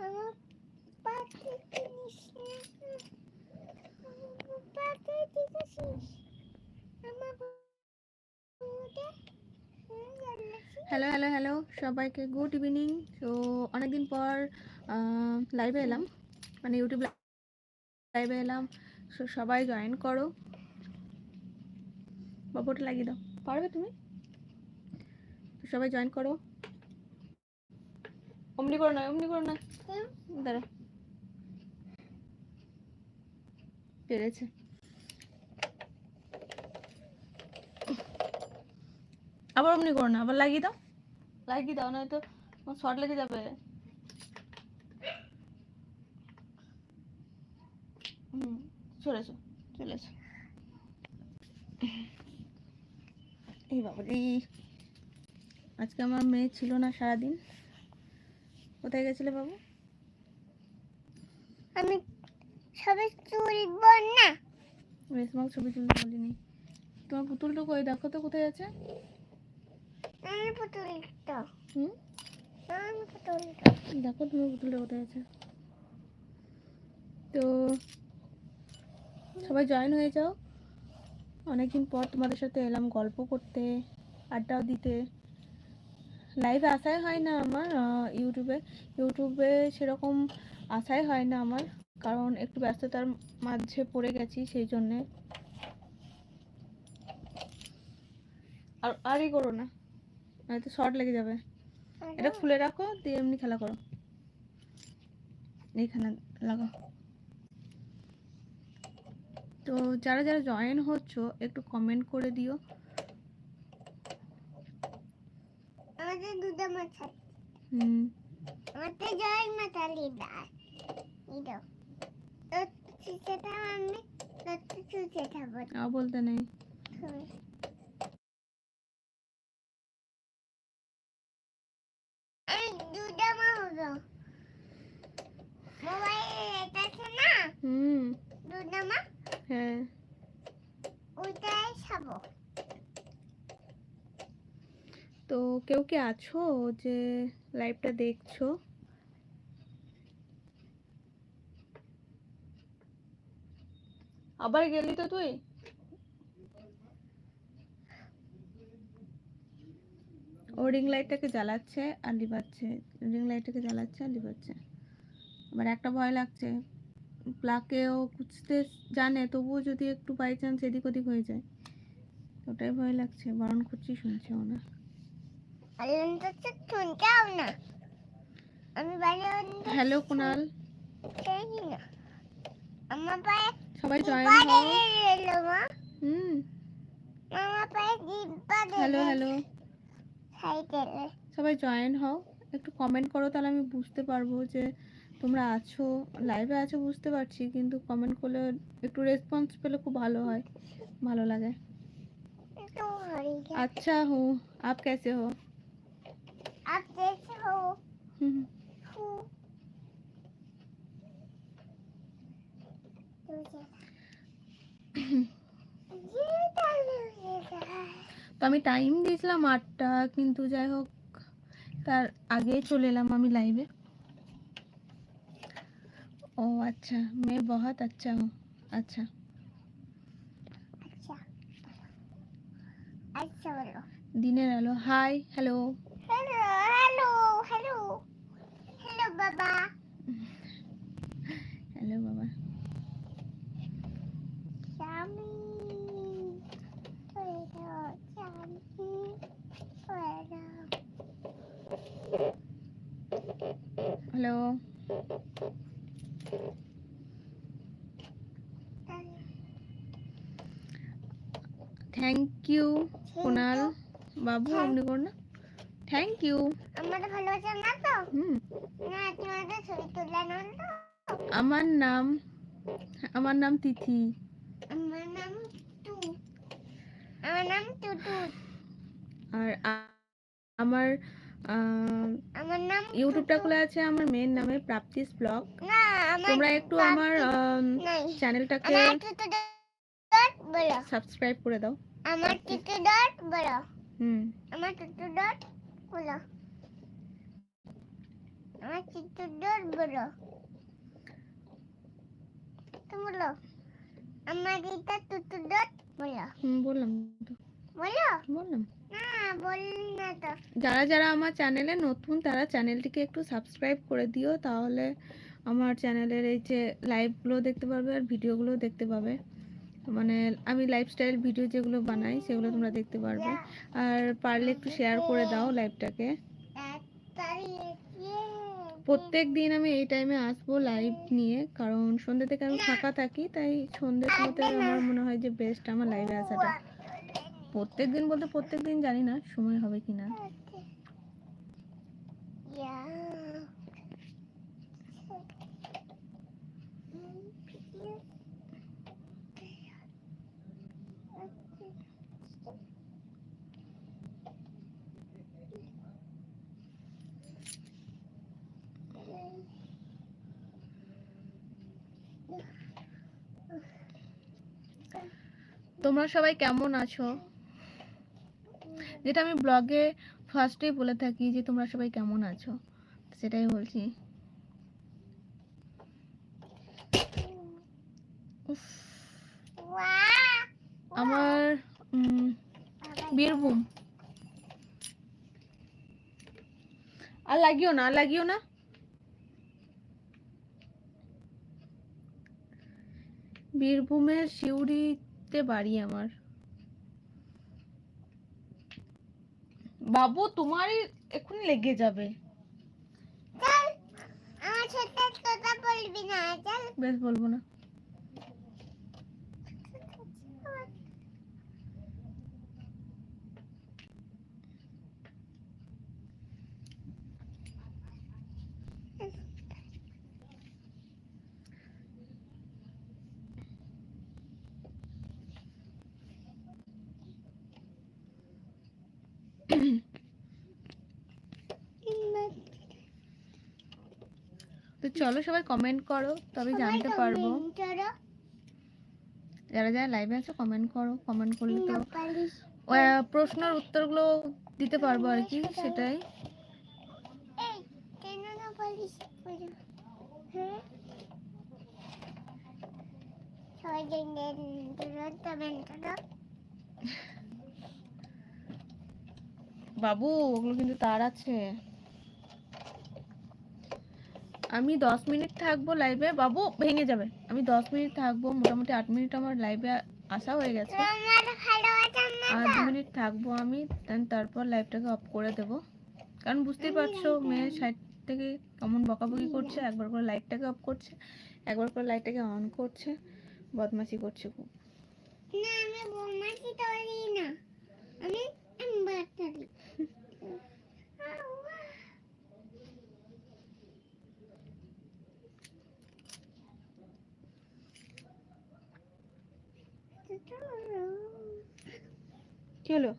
Hello hello hello সবাইকে good evening তো অনেকদিন পর লাইভে এলাম। মানে ইউটিউব লাইভে এলাম। সো সবাই জয়েন করো। বাবুটা লাগিয়ে দাও। পারবে তুমি? সবাই জয়েন করো। অমনি করো না অমনি করো না। দাঁড়া। পেরেছে। আবার অমনি করো না আবার লাগিয়ে দাও। লাগিয়ে দাও নয়তো শর্ট লেগে যাবে। হুম চলে এসো চলে এসো। এই বাবারি। আজকে আমার মেয়ে ছিল না সারাদিন। কোথায় গেছিলে বাবু? আমি সবে তুলব না। রেশমাক ছবি তুলতে বলিনি। তোমার পুতুলটা কই? দেখো তো কোথায় আছে। আমি পুতুলটা। হুম? আমি পুতুলটা। দেখো তোমার পুতুলটা কোথায় আছে। তো সবাই জয়েন হয়ে যাও। অনেকদিন পর তোমাদের সাথে এলাম গল্প করতে আড্ডাও দিতে। লাইভে আসাই হয় না আমার ইউটিউবে ইউটিউবে সেরকম আসাই হয় না আমার কারণ একটু ব্যস্ততার মাঝে পড়ে গেছি সেই জন্যে। আর আরই করো না নয়তো শর্ট লেগে যাবে। এটা খুলে রাখো দিয়ে এমনি খেলা করো। এইখানে লাগাও। তো যারা যারা জয়েন হচ্ছ একটু কমেন্ট করে দিও। আমাদের দুটো মাথা হুম। আমাদের জয় মাথা লিডার লিডার তো সেটা আমি তো সেটা বলতে নেই। হুম। দুটো মা? হ্যাঁ। ওইটাই খাব। তো কেউ কি আছো যে লাইভটা দেখছ? আবার গেলি তো তুই? ও রিং লাইটটাকে জ্বালাচ্ছে আর লিভাচ্ছে রিং লাইটটাকে জ্বালাচ্ছে আর লিভাচ্ছে আবার একটা ভয় লাগছে। প্লাকেও খুঁজতে জানে তবুও যদি একটু বাই চান্স এদিক ওদিক হয়ে যায় ওটাই ভয় লাগছে। বারণ করছি শুনছেও না আলন তো শুনতেও না আমি বাইরে হ্যালো কুনাল খেয়ে না আমার পায়ে সবাই জয়েন জিব্বা হও ঢেলে এলো মা হুম আমার পায়ে জিব্বা হ্যালো ঢেলে হ্যালো সাইকেলে সবাই জয়েন হও একটু কমেন্ট করো তাহলে আমি বুঝতে পারবো যে তোমরা আছো লাইভে আছো বুঝতে পারছি কিন্তু কমেন্ট করলে একটু রেসপন্স পেলে খুব ভালো হয় ভালো লাগে तो हरी गया अच्छा हूँ आप कैसे हो তো আমি টাইম দিয়েছিলাম আটটা কিন্তু যাই হোক তার আগে চলে এলাম আমি লাইভে ও আচ্ছা মেয়ে বহুত আচ্ছা হো আচ্ছা। দিনের আলো hi hello Hello, hello, hello. Hello, Baba. Hello, Baba. Chami. Hello, Chami. Hello. Hello. Thank you Kunal বাবু আপনি করুন না থ্যাংক ইউ আমাদের ভালোবাসা না তো? হুম। না তোমাদের ছবি তুলে না তো? আমার নাম আমার নাম তিথি। আমার নাম টু। আমার নাম টুটু। আর আমার আমার নাম ইউটিউবটা খোলা আছে আমার মেয়ের নামে প্রাপ্তিস ব্লগ। না আমার তোমরা একটু আমার চ্যানেলটাকে আমার সাবস্ক্রাইব করে দাও। আমার টুটু ডট বলো। হুম। আমার টুটু ডট বলো। আমার চিত্রদর বলো। তুমি বলো আমার এটা তুতুদর বলো। হুম বললাম তো। বলো। বললাম। না বল না তো। যারা যারা আমার চ্যানেলে নতুন তারা চ্যানেলটিকে একটু সাবস্ক্রাইব করে দিও তাহলে আমার চ্যানেলের এই যে লাইভগুলো দেখতে পারবে আর ভিডিওগুলো দেখতে পাবে। মানে আমি লাইফস্টাইল ভিডিও যেগুলো বানাই, সেগুলো তোমরা দেখতে পারবে। আর পারলে একটু শেয়ার করে দাও লাইভটাকে প্রত্যেক দিন আমি এই টাইমে আসব লাইভ নিয়ে, কারণ সন্ধ্যে থেকে আমি ফাঁকা থাকি, তাই সন্ধ্যের সময়তে আমার মনে হয় যে বেস্ট আমার লাইভে আসাটা। প্রত্যেক দিন বলতে প্রত্যেক দিন জানি না, সময় হবে কি না তোমরা সবাই কেমন আছো? যেটা আমি ব্লগে ফার্স্টেই বলে থাকি যে তোমরা সবাই কেমন আছো? সেটাই বলছি। আমার বীরভূম। আর লাগিও না লাগিও না। বীরভূমের সিউড়িতে বাড়ি আমার। বাবু তোমারই এক্ষুনি লেগে যাবে। আমার সাথে কথা বলবি না বেশ বলব না। তো চলো সবাই কমেন্ট করো তবে জানতে পারব। যারা যারা লাইভে আছে কমেন্ট করো কমেন্ট করলে তো প্রশ্নের উত্তরগুলো দিতে পারব আর কি সেটাই। হ্যাঁ? বাবু ওগুলো কিন্তু তার আছে। আমি দশ মিনিট থাকব লাইভে বাবু ভেঙে যাবে। আমি দশ মিনিট থাকব, মোটামুটি আট মিনিট আমার লাইভে আসা হয়ে গেছে। আর দু মিনিট থাকব আমি তারপর লাইভটাকে অফ করে দেবো। কারণ বুঝতেই পারছ মেয়ের সাইড থেকে কেমন বকাবকি করছে, একবার করে লাইটটাকে অফ করছে, একবার করে লাইটটাকে অন করছে, বদমাশি করছে খুব। না, আমি বৌমাসি তৈরি না আমি এম্বার তৈরি কি হলো?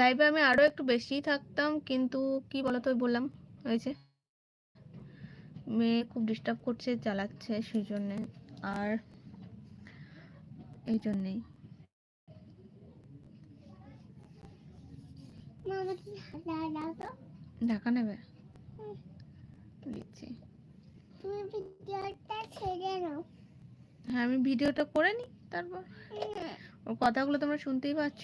লাইভে আমি আরও একটু বেশি থাকতাম, কিন্তু কি বলতো বললাম হয়েছে মেয়ে খুব ডিস্টার্ব করছে চালাচ্ছে সেই জন্যে। আর এই জন্যেই। ঢাকা নেবে? দিচ্ছি। তুমি ভিডিওটা ছেড়ে নাও। হ্যাঁ আমি ভিডিওটা করে নিই তারপর। ওর কথাগুলো তোমরা শুনতেই পাচ্ছ।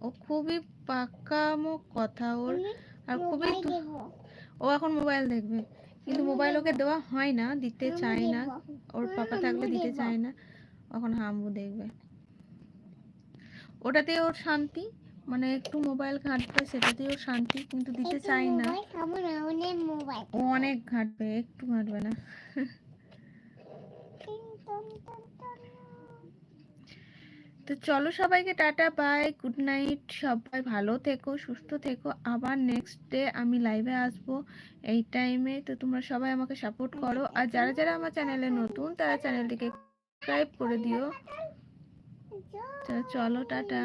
ও খুবই পাকামো কথা ওর। আর খুবই ও এখন মোবাইল দেখবে। কিন্তু মোবাইল ওকে দেওয়া হয় না দিতে চায় না। ওর পাপা আমি থাকলে দিতে চায় না। এখন হাম্বু দেখবে। ওটাতে ওর শান্তি মানে একটু মোবাইল ঘাঁটবে সেটাতেই ওর শান্তি কিন্তু দিতে চায় না। ও অনেক ঘাঁটবে একটু ঘাঁটবে না। তো চলো সবাইকে টাটা বাই গুড নাইট সবাই ভালো থেকো সুস্থ থেকো। আবার নেক্সট ডে আমি লাইভে আসব এই টাইমে তো তোমরা সবাই আমাকে সাপোর্ট করো। আর যারা যারা আমার চ্যানেলে নতুন তারা চ্যানেলটিকে সাবস্ক্রাইব করে দিও। চলো টাটা।